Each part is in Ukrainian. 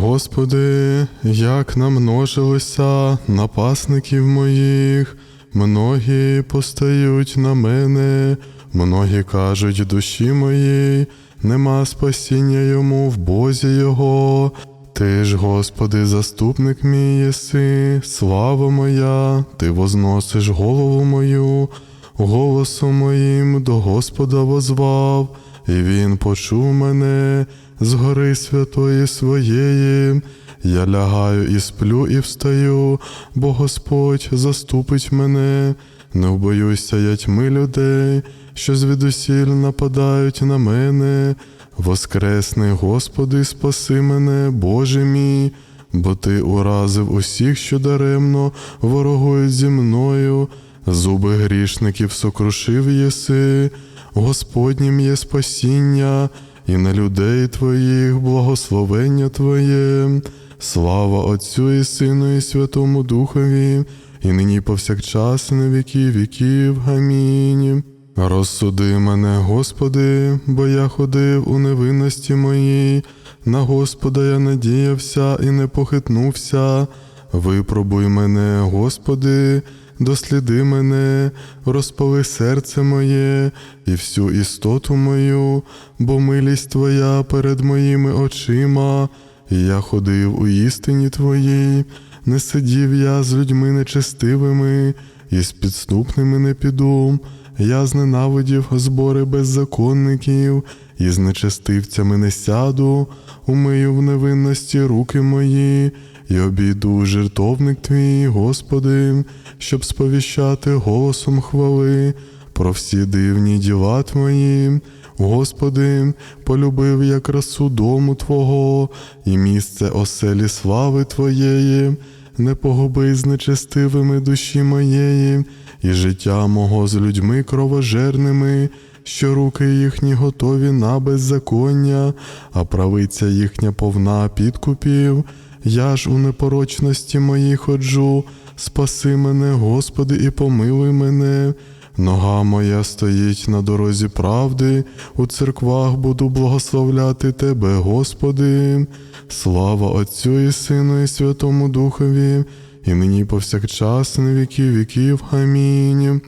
Господи, як намножилося напасників моїх, многі постають на мене, многі кажуть душі моїй, нема спасіння йому в Бозі Його. Ти ж, Господи, заступник мій єси, слава моя, Ти возносиш голову мою, голосом моїм до Господа возвав, і Він почув мене з гори святої своєї. Я лягаю і сплю, і встаю, бо Господь заступить мене, не вбоюся я тьми людей, що звідусіль нападають на мене. Воскресни, Господи, спаси мене, Боже мій, бо Ти уразив усіх, що даремно ворогують зі мною, зуби грішників сокрушив єси, Господнім є спасіння, і на людей Твоїх благословення Твоє, слава Отцю і Сину, і Святому Духові, і нині повсякчас, на віки віків. Амінь. Розсуди мене, Господи, бо я ходив у невинності моїй, на Господа я надіявся і не похитнувся. Випробуй мене, Господи, досліди мене, розпали серце моє і всю істоту мою, бо милість Твоя перед моїми очима, і я ходив у істині Твоїй, не сидів я з людьми нечестивими, і з підступними не піду. Я зненавидів збори беззаконників, і з нечестивцями не сяду, умию в невинності руки мої, і обійду жертовник твій, Господи, щоб сповіщати голосом хвали про всі дивні діла твої. Господи, полюбив я красу дому Твого і місце оселі слави Твоєї, не погуби з нечестивими душі моєї, і життя мого з людьми кровожерними, що руки їхні готові на беззаконня, а правиця їхня повна підкупів. Я ж у непорочності моїй ходжу, спаси мене, Господи, і помилуй мене. Нога моя стоїть на дорозі правди, у церквах буду благословляти Тебе, Господи. Слава Отцю і Сину, і Святому Духові, і нині повсякчас, на віки віків. Амінь.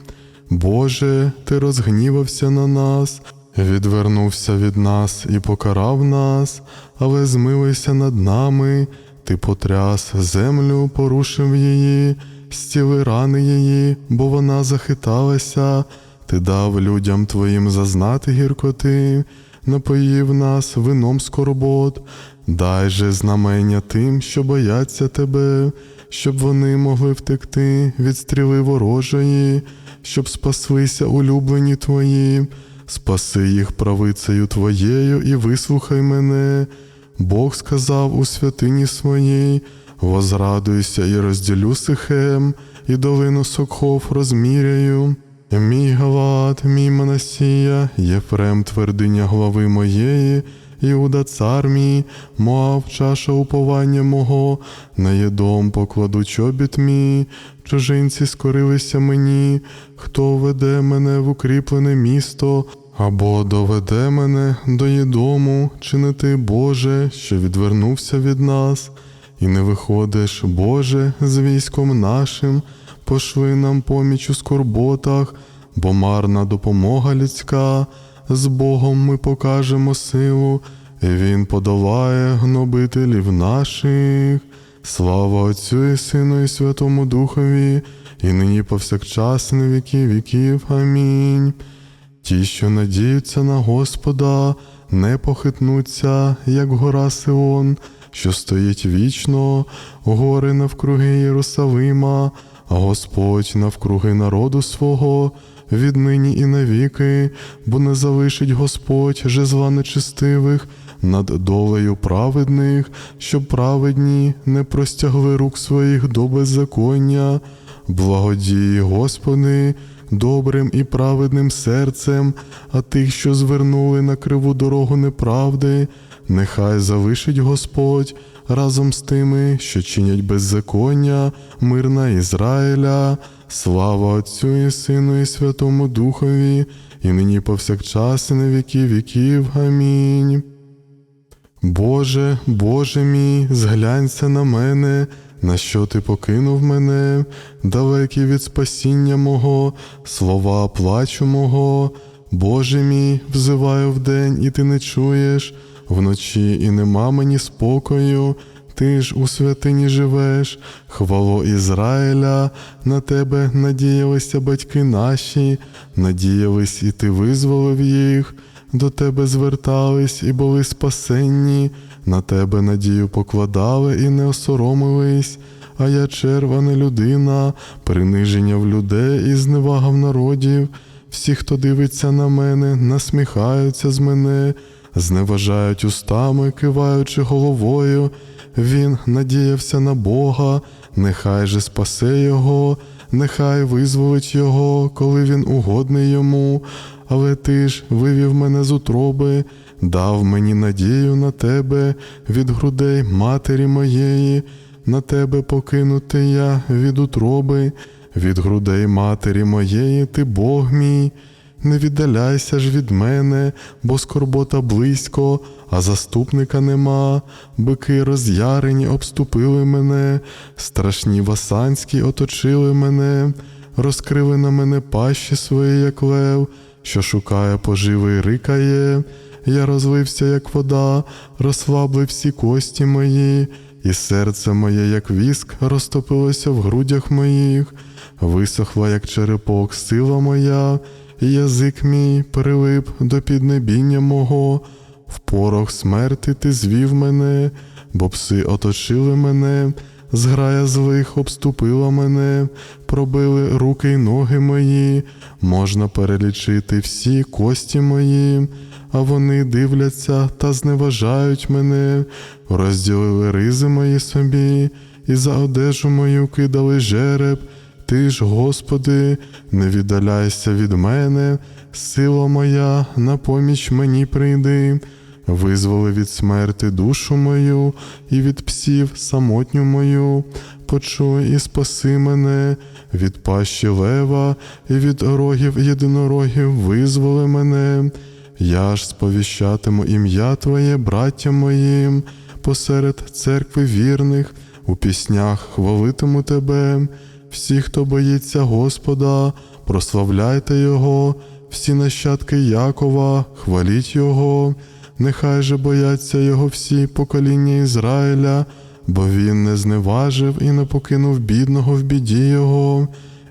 Боже, Ти розгнівався на нас, відвернувся від нас і покарав нас, але змилися над нами, Ти потряс землю, порушив її, стіли рани її, бо вона захиталася, Ти дав людям Твоїм зазнати гіркоти, напоїв нас вином скорбот, дай же знамення тим, що бояться Тебе, щоб вони могли втекти від стріли ворожої, щоб спаслися улюблені Твої, спаси їх правицею Твоєю і вислухай мене. Бог сказав у святині своїй, возрадуйся і розділю сихем, і долину сокхов розміряю. Мій Галат, мій Манасія, Єфрем твердиня глави моєї, Іуда цар мій, Моав чаша уповання мого, на єдом покладу чобіт мій, чужинці скорилися мені, хто веде мене в укріплене місто, або доведе мене до єдому, чи не ти, Боже, що відвернувся від нас, і не виходиш, Боже, з військом нашим, пошли нам поміч у скорботах, бо марна допомога людська, з Богом ми покажемо силу, і Він подолає гнобителів наших. Слава Отцю і Сину, і Святому Духові, і нині повсякчас, віки віків. Амінь. Ті, що надіються на Господа, не похитнуться, як гора Сион, що стоїть вічно, гори навкруги Єрусалима, Господь навкруги народу свого, віднині і навіки, бо не залишить Господь жезла нечистивих над долею праведних, щоб праведні не простягли рук своїх до беззаконня. Благодій, Господи, добрим і праведним серцем, а тих, що звернули на криву дорогу неправди, нехай залишить Господь разом з тими, що чинять беззаконня, мирна Ізраїля, слава Отцю і Сину, і Святому Духові, і нині повсякчас, і на віки віків. Амінь. Боже, Боже мій, зглянься на мене, на що ти покинув мене, далекий від спасіння мого, слова плачу мого. Боже мій, взиваю вдень, і ти не чуєш, вночі і нема мені спокою. Ти ж у святині живеш, хвало Ізраїля, на тебе надіялися батьки наші, надіялись, і ти визволив їх, до тебе звертались і були спасенні, на тебе надію покладали і не осоромились. А я червана людина, приниження в людей і зневага в народів. Всі, хто дивиться на мене, насміхаються з мене, зневажають устами, киваючи головою. Він надіявся на Бога, нехай же спасе його, нехай визволить його, коли він угодний йому. Але ти ж вивів мене з утроби, дав мені надію на тебе від грудей матері моєї, на тебе покинутий я від утроби, від грудей матері моєї, ти Бог мій. Не віддаляйся ж від мене, бо скорбота близько, а заступника нема. Бики роз'ярені обступили мене, страшні васанські оточили мене, розкрили на мене пащі свої, як лев, що шукає поживи й рикає. Я розлився, як вода, розслабли всі кості мої, і серце моє, як віск, розтопилося в грудях моїх, висохла, як черепок, сила моя, і язик мій прилип до піднебіння мого, в порох смерти ти звів мене, бо пси оточили мене, зграя злих обступила мене, пробили руки й ноги мої, можна перелічити всі кості мої, а вони дивляться та зневажають мене, розділили ризи мої собі, і за одежу мою кидали жереб. Ти ж, Господи, не віддаляйся від мене, сила моя, на поміч мені прийди, визволи від смерти душу мою і від псів самотню мою, почуй і спаси мене, від пащі лева і від рогів єдинорогів визволи мене. Я ж сповіщатиму ім'я Твоє, браттям моїм, посеред церкви вірних, у піснях хвалитиму Тебе. Всі, хто боїться Господа, прославляйте Його, всі нащадки Якова, хваліть Його, нехай же бояться Його всі покоління Ізраїля, бо Він не зневажив і не покинув бідного в біді Його,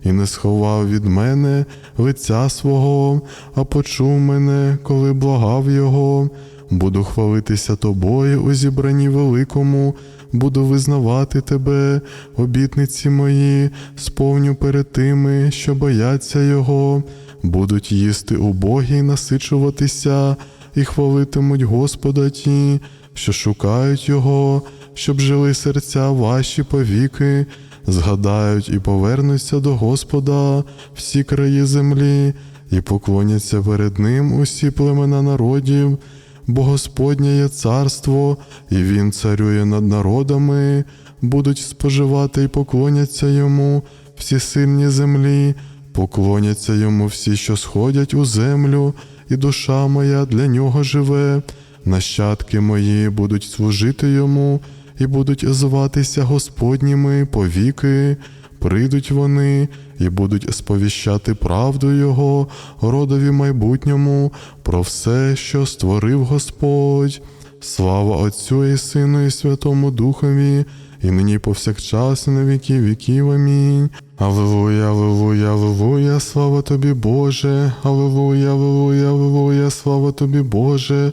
і не сховав від мене лиця свого, а почув мене, коли благав Його. Буду хвалитися тобою у зібранні великому, буду визнавати тебе, обітниці мої, сповню перед тими, що бояться Його, будуть їсти убогі й насичуватися, і хвалитимуть Господа ті, що шукають Його, щоб жили серця ваші повіки, згадають і повернуться до Господа всі краї землі, і поклоняться перед Ним усі племена народів бо Господнє є царство, і Він царює над народами, будуть споживати і поклоняться йому всі сильні землі, поклоняться йому всі, що сходять у землю, і душа моя для нього живе. Нащадки мої будуть служити йому і будуть зватися Господніми повіки. Прийдуть вони і будуть сповіщати правду Його, родові майбутньому, про все, що створив Господь. Слава Отцю і Сину, і Святому Духові, і нині повсякчас, і на віки віків. Амінь. Аллилуйя, аллилуйя, аллилуйя, слава тобі, Боже, Аллилуйя, аллилуйя, аллилуйя, слава тобі, Боже,